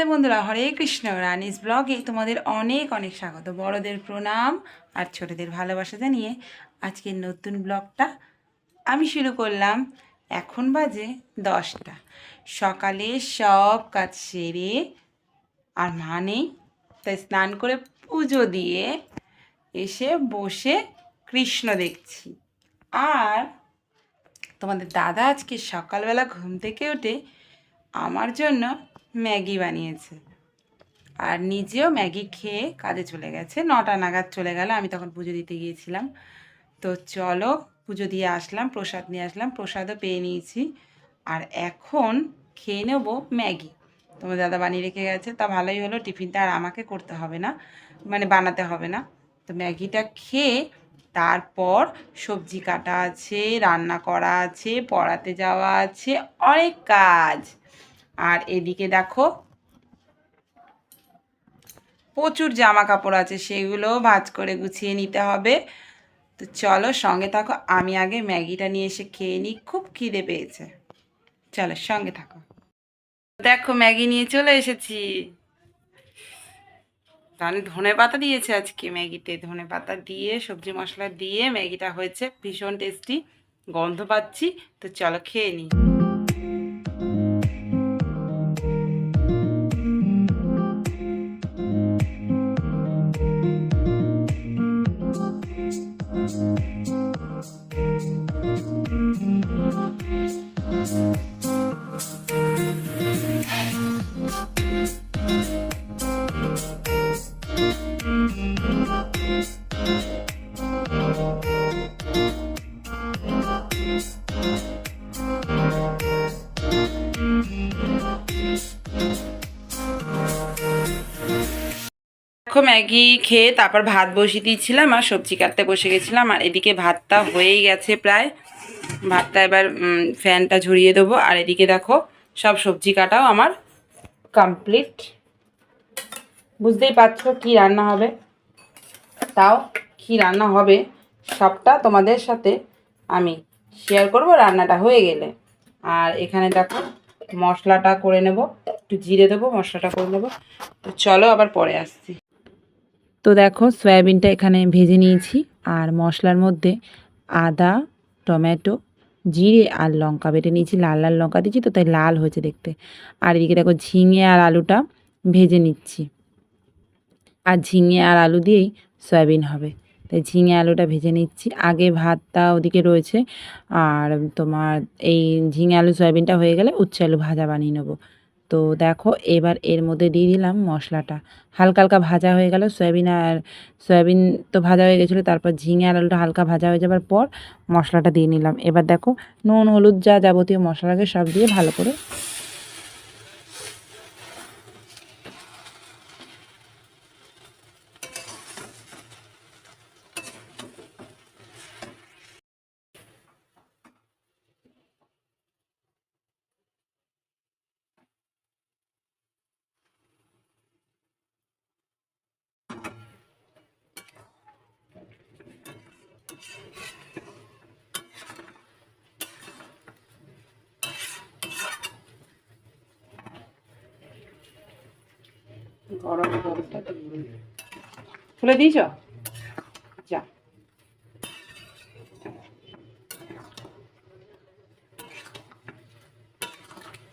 আমাদের বন্ধুরা, হরে কৃষ্ণ। রানিস ব্লগে তোমাদের অনেক অনেক স্বাগত। বড়দের প্রণাম আর ছোটদের ভালোবাসা জানিয়ে আজকের নতুন ব্লগটা আমি শুরু করলাম। এখন বাজে দশটা। সকালে সব কাজ সেরে আর মা নেই তাই স্নান করে পুজো দিয়ে এসে বসে কৃষ্ণ দেখছি। আর তোমাদের দাদা আজকে সকালবেলা ঘুম থেকে উঠে আমার জন্য ম্যাগি বানিয়েছে। আর নিজেও ম্যাগি খেয়ে কাজে চলে গেছে। নটা নাগাদ চলে গেল, আমি তখন পুজো দিতে গিয়েছিলাম। তো চলো, পুজো দিয়ে আসলাম, প্রসাদ নিয়ে আসলাম, প্রসাদও পেয়ে নিয়েছি। আর এখন খেয়ে নেব ম্যাগি। তোমার দাদা বানিয়ে রেখে গেছে, তা ভালোই হলো, টিফিনটা আর আমাকে করতে হবে না মানে বানাতে হবে না। তো ম্যাগিটা খেয়ে তারপর সবজি কাটা আছে, রান্না করা আছে, পড়াতে যাওয়া আছে, অনেক কাজ। আর এদিকে দেখো, প্রচুর জামা কাপড় আছে, সেগুলো ভাজ করে গুছিয়ে নিতে হবে। তো চলো সঙ্গে থাকো, আমি আগে ম্যাগিটা নিয়ে এসে খেয়ে নিই, খুব খিদে পেয়েছে। চলো সঙ্গে থাকো। দেখো ম্যাগি নিয়ে চলে এসেছি। তাহলে ধনে পাতা দিয়েছে আজকে ম্যাগিতে, ধনে পাতা দিয়ে, সবজি মশলা দিয়ে ম্যাগিটা হয়েছে, ভীষণ টেস্টি গন্ধ পাচ্ছি। তো চলো খেয়ে নিই। দেখো ম্যাগি খেয়ে তারপর ভাত বসিয়ে দিয়েছিলাম আর সবজি কাটতে বসে গেছিলাম আর এদিকে ভাতটা হয়েই গেছে প্রায়। ভাতটা এবার ফ্যানটা ঝরিয়ে দেবো আর এদিকে দেখো সব সবজি কাটাও আমার কমপ্লিট বুঝতেই পারছ কি রান্না হবে? তাও কি রান্না হবে? সবটা তোমাদের সাথে আমি শেয়ার করব, রান্নাটা হয়ে গেলে। আর এখানে দেখো মশলাটা করে নেব, একটু জিরে দেবো, মশলাটা করে নেব। তো চলো আবার পরে আসছি। তো দেখো সয়াবিনটা এখানে ভেজে নিয়েছি। আর মশলার মধ্যে আদা, টমেটো, জিরে আর লঙ্কা বেটে নিয়েছি। লাল লাল লঙ্কা দিয়েছি তো তাই লাল হয়েছে দেখতে। আর এদিকে দেখো ঝিঙে আর আলুটা ভেজে নিচ্ছি। আর ঝিঙে আর আলু দিয়েই সয়াবিন হবে। তাই ঝিঙে আলুটা ভেজে নিচ্ছি। আগে ভাতটা ওদিকে রয়েছে। আর তোমার এই ঝিঙে আলু, সয়াবিনটা হয়ে গেলে উচ্ছে আলু ভাজা বানিয়ে নেব। তো দেখো, এবার এর মধ্যে দিয়ে দিলাম মশলাটা। হালকা হালকা ভাজা হয়ে গেল, সয়াবিন আর সয়াবিন তো ভাজা হয়ে গেছিল, তারপর ঝিঙে আর আলুটা হালকা ভাজা হয়ে যাবার পর মশলাটা দিয়ে নিলাম। এবার দেখো, নুন, হলুদ যা যাবতীয় মশলা লাগে সব দিয়ে ভালো করে খুলে দিয়েছ? যা।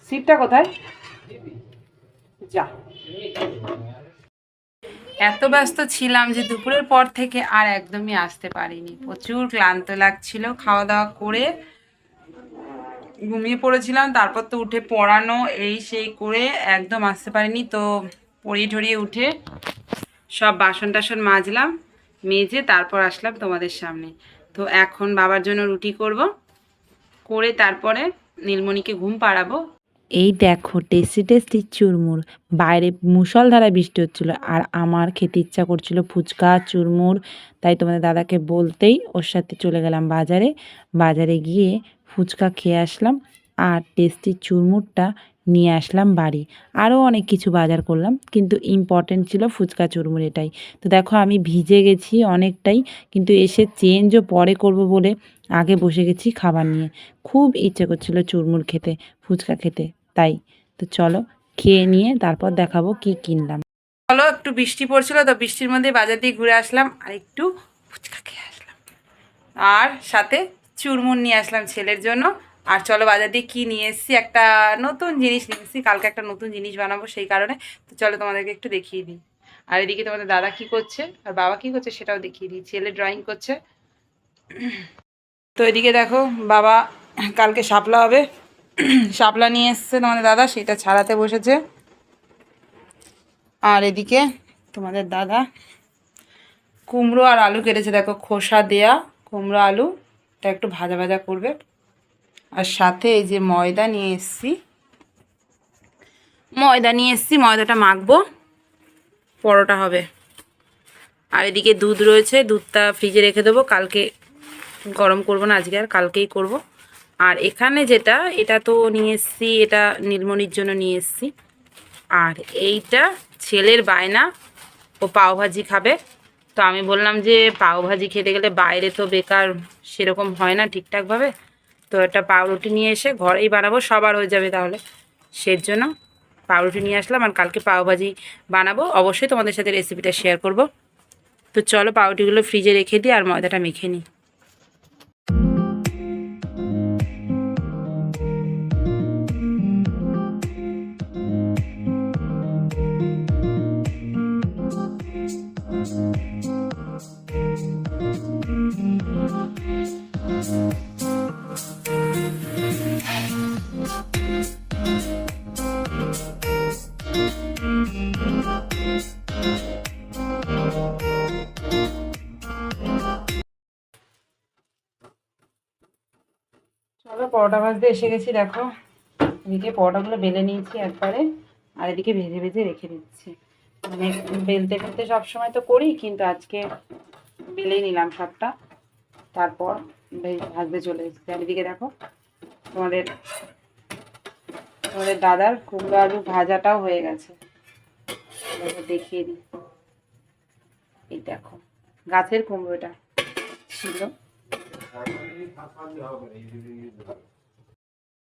সিটটা কোথায়? যা। এত ব্যস্ত ছিলাম যে দুপুরের পর থেকে আর একদমই আসতে পারিনি। প্রচুর ক্লান্ত লাগছিল খাওয়া দাওয়া করে ঘুমিয়ে পড়েছিলাম, তারপর তো উঠে পড়ানো, এই সেই করে একদম আসতে পারিনি। তো পড়িয়ে ঠড়িয়ে উঠে সব বাসন টাসন মাজলাম, মেজে তারপর আসলাম তোমাদের সামনে। তো এখন বাবার জন্য রুটি করব, করে তারপরে নীলমণিকে ঘুম পাড়াবো। এই দেখো টেস্টি টেস্টি চুরমুর। বাইরে মুষলধারা বৃষ্টি হচ্ছিল আর আমার খেতে ইচ্ছা করছিল ফুচকা, চুরমুর। তাই তোমাদের দাদাকে বলতেই ওর সাথে চলে গেলাম বাজারে। বাজারে গিয়ে ফুচকা খেয়ে আসলাম আর টেস্টি চুরমুরটা নিয়ে আসলাম বাড়ি। আরও অনেক কিছু বাজার করলাম, কিন্তু ইম্পর্টেন্ট ছিল ফুচকা চুরমুর এটাই। তো দেখো আমি ভিজে গেছি অনেকটাই, কিন্তু এসে চেঞ্জও পরে করব বলে আগে বসে গেছি খাবার নিয়ে। খুব ইচ্ছে করছিল চুরমুর খেতে, ফুচকা খেতে। তাই, তো চলো খেয়ে নিয়ে তারপর দেখাবো কি কিনলাম। চলো, একটু বৃষ্টি পড়ছিল তো বৃষ্টির মধ্যে বাজার দিয়ে ঘুরে আসলাম, আর একটু ফুচকা খেয়ে আসলাম। আর সাথে চুরমুন নিয়ে আসলাম ছেলের জন্য। আর চলো বাজার দিয়ে কী নিয়ে এসেছি? একটা নতুন জিনিস নিয়ে এসেছি। কালকে একটা নতুন জিনিস বানাবো সেই কারণে। তো চলো তোমাদেরকে একটু দেখিয়ে দিই। আর এদিকে তোমাদের দাদা কি করছে আর বাবা কি করছে সেটাও দেখিয়ে দিই। ছেলে ড্রয়িং করছে। তো এদিকে দেখো, বাবা কালকে শাপলা হবে। শাপলা নিয়ে এসছে তোমাদের দাদা, সেটা ছাড়াতে বসেছে। আর এদিকে তোমাদের দাদা, কুমড়ো আর আলু কেটেছে। দেখো খোসা দেয়া, কুমড়ো আলু, এটা একটু ভাজা ভাজা করবে। আর সাথে এই যে ময়দা নিয়ে এসছি। ময়দা নিয়ে এসছি, ময়দাটা মাখবো, পরোটা হবে। আর এদিকে দুধ রয়েছে, দুধটা ফ্রিজে রেখে দেবো, কালকে গরম করব না, আজকে আর কালকেই করব। আর এখানে যেটা, এটা তো নিয়ে এসছি, এটা নীলমণির জন্য নিয়ে এসছি। আর এইটা ছেলের বায়না, ও পাওভাজি খাবে। তো আমি বললাম যে পাওভাজি খেতে গেলে বাইরে তো বেকার, সেরকম হয় না ঠিকঠাকভাবে। তো একটা পাউরুটি নিয়ে এসে ঘরেই বানাবো সবার হয়ে যাবে তাহলে। সের জন্য পাউরুটি নিয়ে আসলাম আর কালকে পাওভাজি বানাবো। অবশ্যই তোমাদের সাথে রেসিপিটা শেয়ার করব। তো চলো পাউরুটিগুলো ফ্রিজে রেখে দিই আর ময়দাটা মেখে নিই। চলো পরোটা ভাজতে এসে গেছি, দেখো। এদিকে পরোটাগুলো বেলে নিয়েছি একবারে, আর এদিকে ভেজে ভেজে রেখে দিচ্ছি। মানে বেলতে ফেলতে সবসময় তো করি, কিন্তু আজকে বেলেই নিলাম সবটা। তারপর ভাজতে চলে এসেছি। আর এদিকে দেখো, তোমাদের তোমাদের দাদার কুমড়ো আলু ভাজাটাও হয়ে গেছে। দেখিয়ে দিই। এই দেখো, গাছের কুমড়োটা ছিল।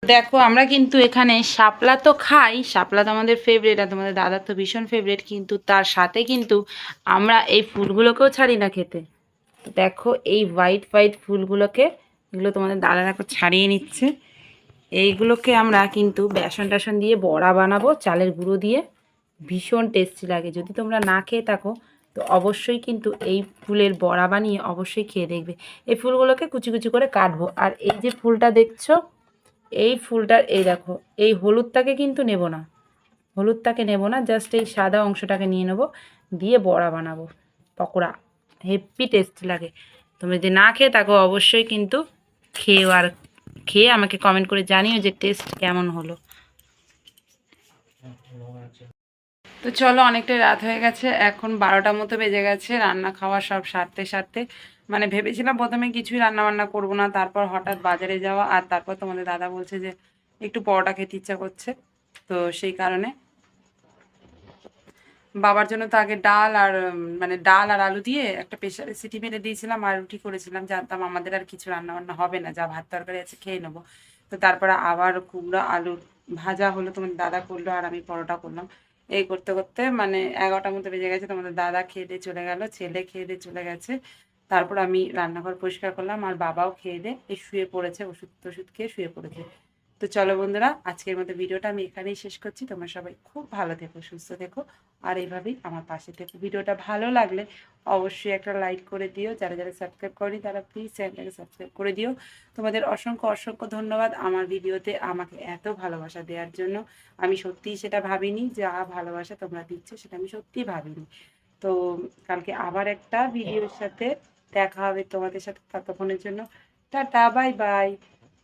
দেখো, আমরা কিন্তু এখানে শাপলা তো খাই, শাপলা তো আমাদের ফেভারিট আর তোমাদের দাদার তো ভীষণ ফেভারিট কিন্তু তার সাথে কিন্তু আমরা এই ফুলগুলোকেও ছাড়ি না খেতে। দেখো, এই হোয়াইট হোয়াইট ফুলগুলোকে, এগুলো তোমাদের দাদা দেখো ছাড়িয়ে নিচ্ছে। এইগুলোকে আমরা কিন্তু বেসন টেসন দিয়ে বড়া বানাবো, চালের গুঁড়ো দিয়ে। ভীষণ টেস্টি লাগে। যদি তোমরা না খেয়ে থাকো তো অবশ্যই কিন্তু এই ফুলের বড়া বানিয়ে অবশ্যই খেয়ে দেখবে। এই ফুলগুলোকে কুচি কুচি করে কাটবো। আর এই যে ফুলটা দেখছ, এই ফুলটার, এই দেখো, এই হলুদটাকে কিন্তু নেব না। হলুদটাকে নেব না, জাস্ট এই সাদা অংশটাকে নিয়ে নেব, দিয়ে বড়া বানাবো। পকোড়া হেভি টেস্ট লাগে। তুমি যদি না খেয়ে থাকো, অবশ্যই কিন্তু খেয়েও আর, খেয়ে আমাকে কমেন্ট করে জানিও যে টেস্ট কেমন হলো। তো চলো, অনেকটাই রাত হয়ে গেছে। এখন বারোটার মতো বেজে গেছে। রান্না খাওয়া সব সারতে সারতে। মানে ভেবেছিলাম প্রথমে কিছুই রান্না বান্না করব না। তারপর হঠাৎ বাজারে যাওয়া আর তারপর তোমাদের দাদা বলছে যে একটু পরোটা খেতে ইচ্ছা করছে। তো সেই কারণে বাবার জন্য তো আগে ডাল আর মানে ডাল আর আলু দিয়ে একটা প্রেশারে সিটি মেরে দিয়েছিলাম আর রুটি করেছিলাম। জানতাম আমাদের আর কিছু রান্না বান্না হবে না। যা ভাত তরকারি আছে খেয়ে নেব। তো তারপরে আবার কুমড়ো আলুর ভাজা হলো। তোমার দাদা করল আর আমি পরোটা করলাম। এই করতে করতে মানে এগারোটার মতো বেজে গেছে, তোমাদের দাদা খেয়ে দিয়ে চলে গেল, ছেলে খেয়ে দিয়ে চলে গেছে। তারপর আমি রান্নাঘর পরিষ্কার করলাম, আর বাবাও খেয়ে দিয়ে শুয়ে পড়েছে ওষুধ টষুধ খেয়ে শুয়ে পড়েছে। তো চলো বন্ধুরা আজকের মতো ভিডিওটা আমি এখানেই শেষ করছি। তোমরা সবাই খুব ভালো থেকো সুস্থ থেকো। আর এইভাবেই আমার পাশে থেকো। ভিডিওটা ভালো লাগলে অবশ্যই একটা লাইক করে দিও। যারা যারা সাবস্ক্রাইব করি তারা প্লিজ চ্যানেলটাকে সাবস্ক্রাইব করে দিও। তোমাদের অসংখ্য অসংখ্য ধন্যবাদ আমার ভিডিওতে আমাকে এত ভালোবাসা দেওয়ার জন্য। আমি সত্যিই সেটা ভাবিনি যা ভালোবাসা তোমরা দিচ্ছ সেটা আমি সত্যিই ভাবিনি। তো কালকে আবার একটা ভিডিওর সাথে দেখা হবে তোমাদের সাথে ততক্ষণের জন্য। টাটা বাই বাই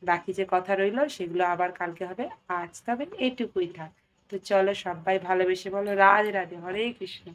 বাকি যে কথা রইল, সেগুলো আবার কালকে হবে। আজ তবে এটুকুই থাক। তো চলো সবাই ভালোবেসে বলো, রাধে রাধে, হরে কৃষ্ণ।